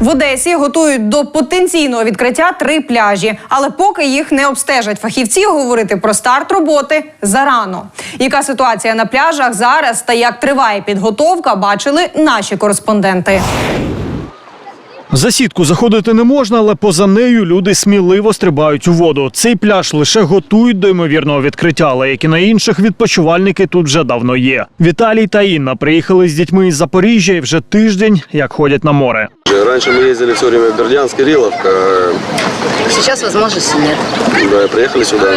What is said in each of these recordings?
В Одесі готують до потенційного відкриття три пляжі, але поки їх не обстежать фахівці, говорити про старт роботи зарано. Яка ситуація на пляжах зараз та як триває підготовка, бачили наші кореспонденти. За сітку заходити не можна, але поза нею люди сміливо стрибають у воду. Цей пляж лише готують до ймовірного відкриття, але як і на інших, відпочивальники тут вже давно є. Віталій та Інна приїхали з дітьми із Запоріжжя і вже тиждень як ходять на море. Раньше мы ездили все время в Бердянск, Кирилловка. Сейчас возможности нет. Да, приехали сюда.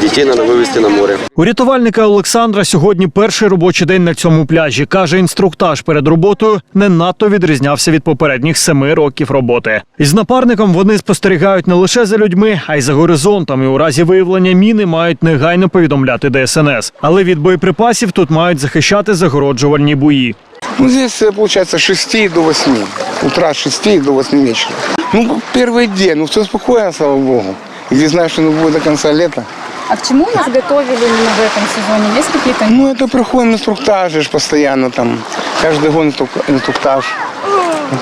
Детей надо вывести на море. У рятувальника Олександра сьогодні перший робочий день на цьому пляжі. Каже, інструктаж перед роботою не надто відрізнявся від попередніх семи років роботи. Із напарником вони спостерігають не лише за людьми, а й за горизонтом. І у разі виявлення міни мають негайно повідомляти ДСНС. Але від боєприпасів тут мають захищати загороджувальні бої. Ну, здесь, э, получается, с 6 до 8. Утра с 6 до 8 вечера. Ну, первый день, ну, все спокойно, слава богу. Где знаешь, что ну, будет до конца лета. А к чему нас готовили именно в этом сезоне? Есть какие-то Ну, это проходим инструктажи ж постоянно там. Каждый год инструк- инструктаж.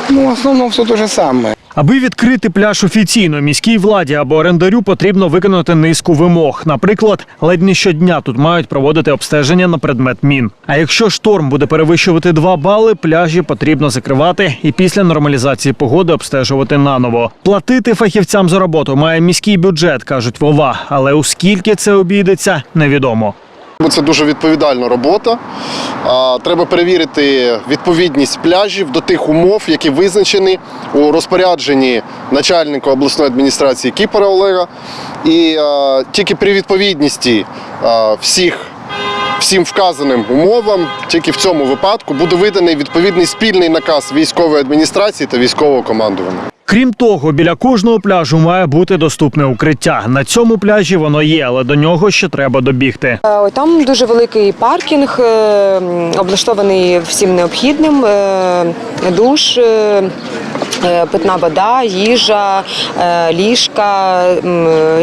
Ну, в основном все то же самое. Аби відкрити пляж офіційно міській владі або орендарю потрібно виконати низку вимог. Наприклад, ледь не щодня тут мають проводити обстеження на предмет мін. А якщо шторм буде перевищувати 2 бали, пляжі потрібно закривати і після нормалізації погоди обстежувати наново. Платити фахівцям за роботу має міський бюджет, кажуть Вова. Але у скільки це обійдеться, невідомо. Це дуже відповідальна робота. Треба перевірити відповідність пляжів до тих умов, які визначені у розпорядженні начальника обласної адміністрації Кіпера Олега. І тільки при відповідності всіх всім вказаним умовам, тільки в цьому випадку буде виданий відповідний спільний наказ військової адміністрації та військового командування. Крім того, біля кожного пляжу має бути доступне укриття. На цьому пляжі воно є, але до нього ще треба добігти. Е, Там дуже великий паркінг, е, облаштований всім необхідним: е, душ, питна вода, їжа, ліжка,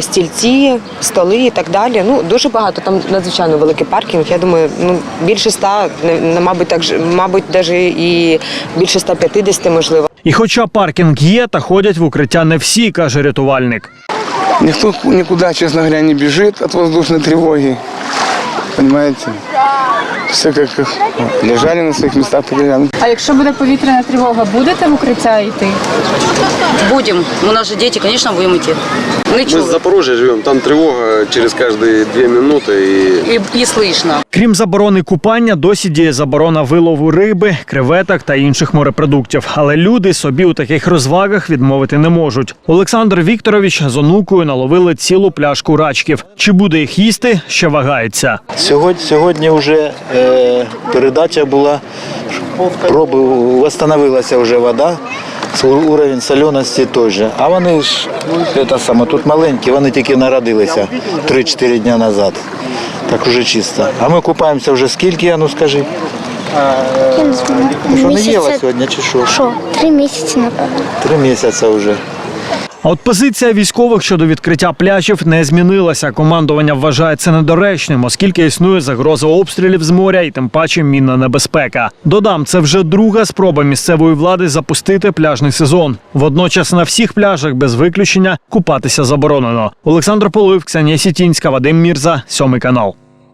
стільці, столи і так далі. Ну дуже багато. Там надзвичайно великий паркінг. Я думаю, ну більше ста, мабуть, так мабуть, навіть і більше 150 можливо. І хоча паркінг є, та ходять в укриття не всі, каже рятувальник. Ніхто нікуди, чесно говоря, не біжить від воздушної тривоги. Понимаете? Все как как лежали на своих местах, так и лежали. А якщо буде повітряна тривога, будете в укриття йти? Будем. У нас же дети, конечно, будем идти. Ну и Мы чё? в Запорожье живем, там тревога через каждые две минуты. И И, и слышно. Крім заборони купання, досі діє заборона вилову риби, креветок та інших морепродуктів. Але люди собі у таких розвагах відмовити не можуть. Олександр Вікторович з онукою наловили цілу пляшку рачків. Чи буде їх їсти, ще вагається. Сьогодні, сьогодні вже е, передача була, проби, встановилася вже вода, уровень соленості той же. А вони ж це саме, тут маленькі, вони тільки народилися 3-4 дні назад. Так вже чисто. А ми купаємося вже скільки, а ну скажи. Що не їла сьогодні чи що? Що, три місяці, напевно. Три місяці вже. А от позиція військових щодо відкриття пляжів не змінилася. Командування вважає це недоречним, оскільки існує загроза обстрілів з моря і тим паче мінна небезпека. Додам, це вже друга спроба місцевої влади запустити пляжний сезон. Водночас на всіх пляжах без виключення купатися заборонено. Олександр Полив, Ксенія Сітінська, Вадим Мірза, сьомий канал.